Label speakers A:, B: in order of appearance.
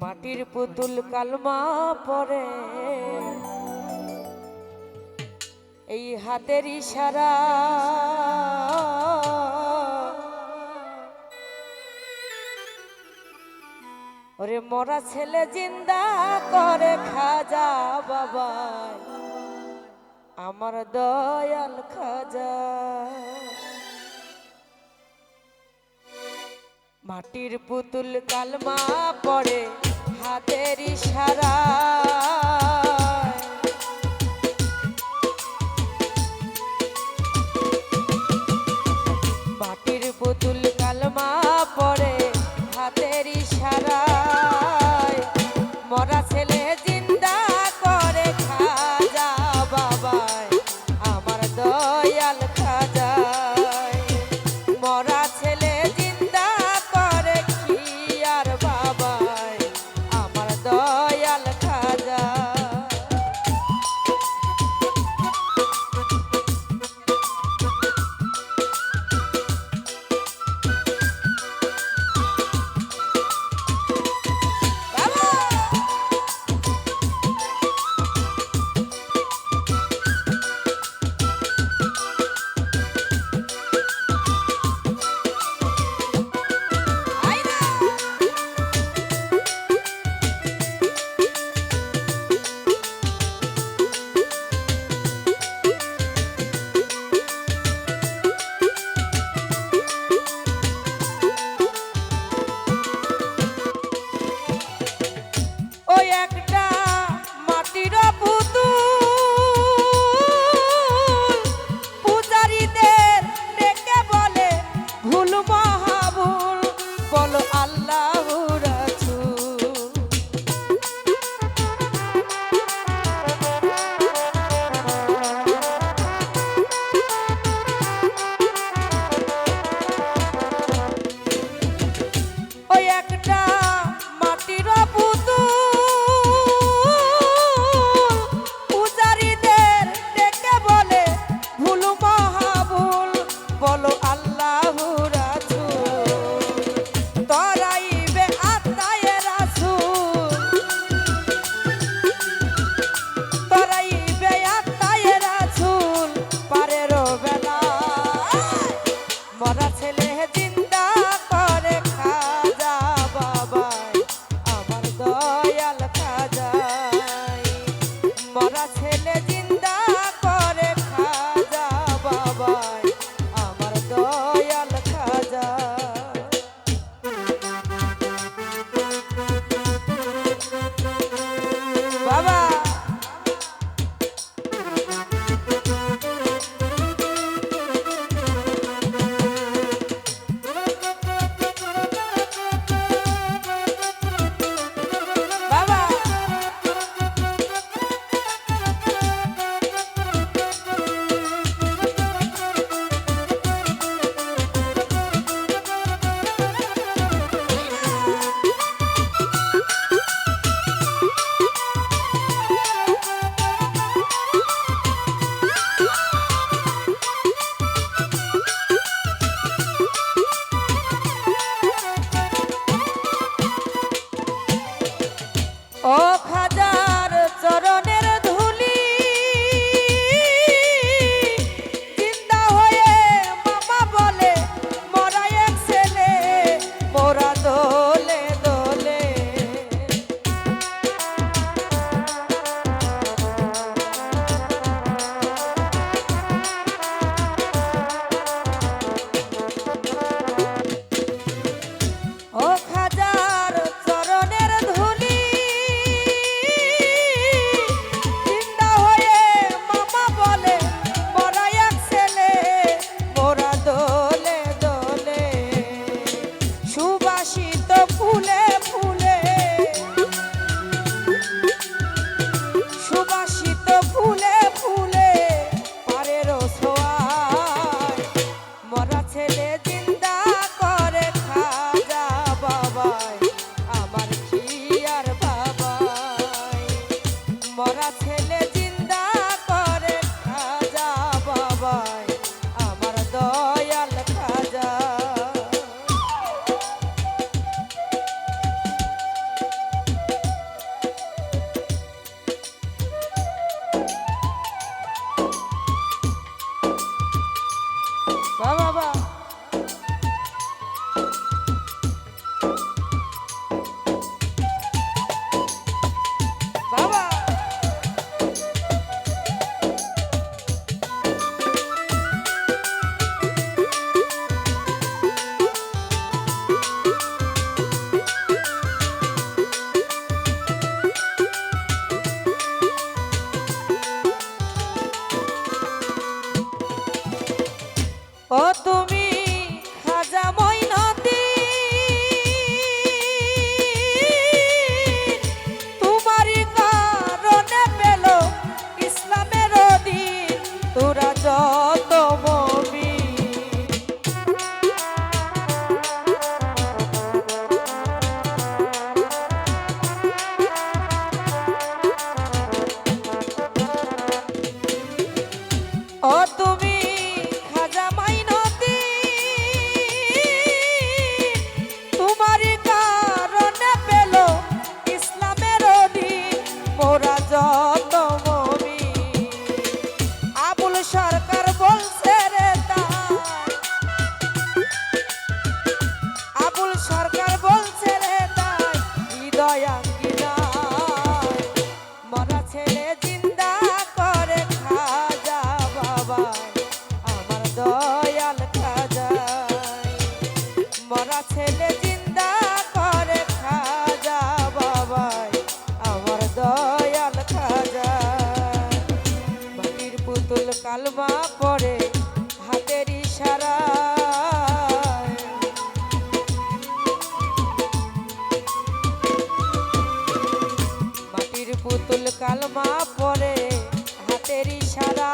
A: মাটির পুতুল কালমা পরে। এই হাতের ইশারা ওরে মরা ছেলে জিন্দা করে খাজা বাবা আমার দয়াল খাজা। মাটির পুতুল কালমা পড়ে হাতের ইশারা মাটির পুতুল কালমা পড়ে হাতের ইশারায়। মরা ছেলে জিন্দা করে খাজা বাবায়, আমার দয়াল খাজায়। মরা all. কালমা পরে হাতের ইশারা মাটির পুতুল কালমা পরে হাতের ইশারা